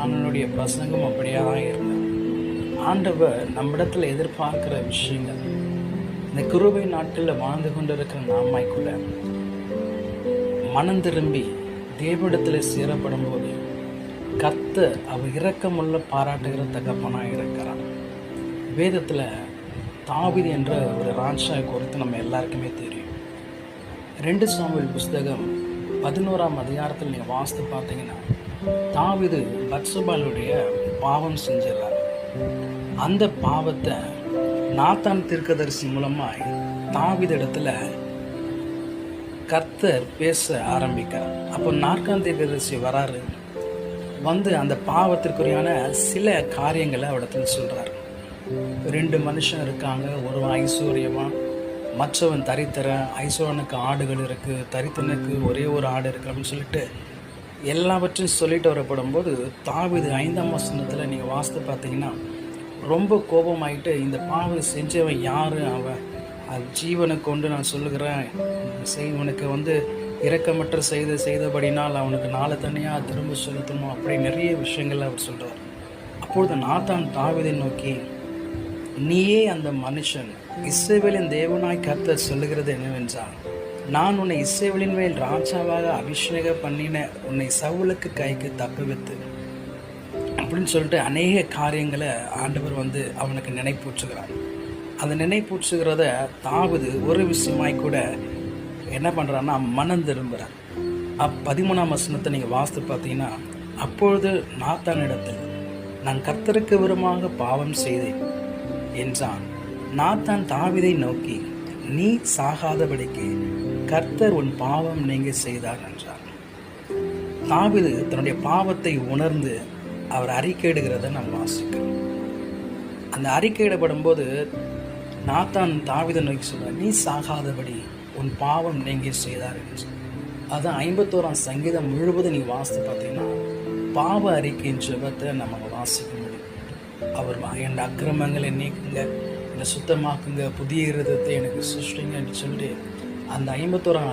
சாணனுடைய பிரசங்கம் அப்படியே தான் இருந்தது. ஆண்டவர் நம்மிடத்தில் எதிர்பார்க்கிற விஷயங்கள் இந்த குருவை நாட்டில் வாழ்ந்து கொண்டிருக்கிற நாமாய்க்குள்ள மனம் திரும்பி தேவிடத்தில் சேரப்படும் போது கத்த அவர் இரக்கமுள்ள பாராட்டுகிற தகப்பனாக இருக்கிறார் வேதத்தில் தாவீது என்ற ஒரு ராஜாவை குறித்து நம்ம எல்லாருக்குமே தெரியும். ரெண்டு சாமியல் புஸ்தகம் பதினோராம் அதிகாரத்தில் நீங்கள் வாசித்து பார்த்தீங்கன்னா தாவிது பட்சபாலுடைய பாவம் செஞ்சிடறார். அந்த பாவத்தை நாத்தான் தீர்க்கதரிசி மூலமாய் தாவித இடத்துல கர்த்தர் பேச ஆரம்பிக்கிறார். அப்போ நாற்கான் தீர்க்கதரிசி வராரு. வந்து அந்த பாவத்திற்குரியான சில காரியங்களை அவடத்துல சொல்கிறார் ரெண்டு மனுஷன் இருக்காங்க. ஒருவன் ஐஸ்வர்யவான் மற்றவன் தரித்திரன். ஐஸ்வரனுக்கு ஆடுகள் இருக்குது தரித்தனுக்கு ஒரே ஒரு ஆடு இருக்குது அப்படின்னு சொல்லிட்டு எல்லாவற்றையும் சொல்லிட்டு வரப்படும்போது தாவிது ஐந்தாம் வசனத்தில் நீங்கள் வாசித்து பார்த்தீங்கன்னா ரொம்ப கோபமாயிட்டு இந்த பாவம் செஞ்சவன் யார்? அவன் அது ஜீவனை கொண்டு நான் சொல்லுகிறேன். செய்வனுக்கு வந்து இரக்கமற்ற செய்து செய்தபடினால் அவனுக்கு நாளை தனியாக திரும்ப செலுத்தணும்? அப்படி நிறைய விஷயங்கள் அவர் சொல்கிறார் அப்பொழுது நாத்தான் தாவிதை நோக்கி நீயே அந்த மனுஷன் இசைவேலின் தேவனாய் கர்த்தர் சொல்லுகிறது என்னவென்றால் நான் உன்னை இசைவலின் மேல் ராஜாவாக அபிஷேக பண்ணின உன்னை சவுலுக்கு கைக்கு தப்புவித்து அப்படின்னு சொல்லிட்டு அநேக காரியங்களை ஆண்டவர் வந்து அவனுக்கு நினைப்பூச்சுகிறார் அந்த நினைப்பூச்சுகிறத தாவது ஒரு விஷயமாய் கூட என்ன பண்ணுறான்னா மனம் திரும்புகிறார் அப் பதிமூணாம் வசனத்தை நீங்கள் வாஸ்து பார்த்தீங்கன்னா அப்பொழுது நாத்தானிடத்தில் நான் கர்த்தருக்கு விரும்பாக பாவம் செய்தேன் என்றான். நாத்தான் தாவிதை நோக்கி நீ சாகாதபடிக்கு கர்த்தர் உன் பாவம் நீங்க செய்தார் என்றார். தாவிது தன்னுடைய பாவத்தை உணர்ந்து அவர் அறிக்கையிடுகிறத நாம் வாசிக்கிறோம். அந்த அறிக்கையிடப்படும் போது நாத்தான் தாவித நோக்கி சொல்ற நீ சாகாதபடி உன் பாவம் நீங்க செய்தார் என்று. அதான் ஐம்பத்தோராம் சங்கீதம் முழுவதும் நீ வாசித்து பார்த்தீங்கன்னா பாவ அறிக்கையின் ஜெபத்தை நம்ம வாசிக்க முடியும். அவர் என் அக்கிரமங்களை நீக்குங்க என்னை சுத்தமாக்குங்க புதிய இருதத்தை எனக்கு சிருஷ்டிங்க என்று சொல்லி அந்த ஐம்பத்தோராம்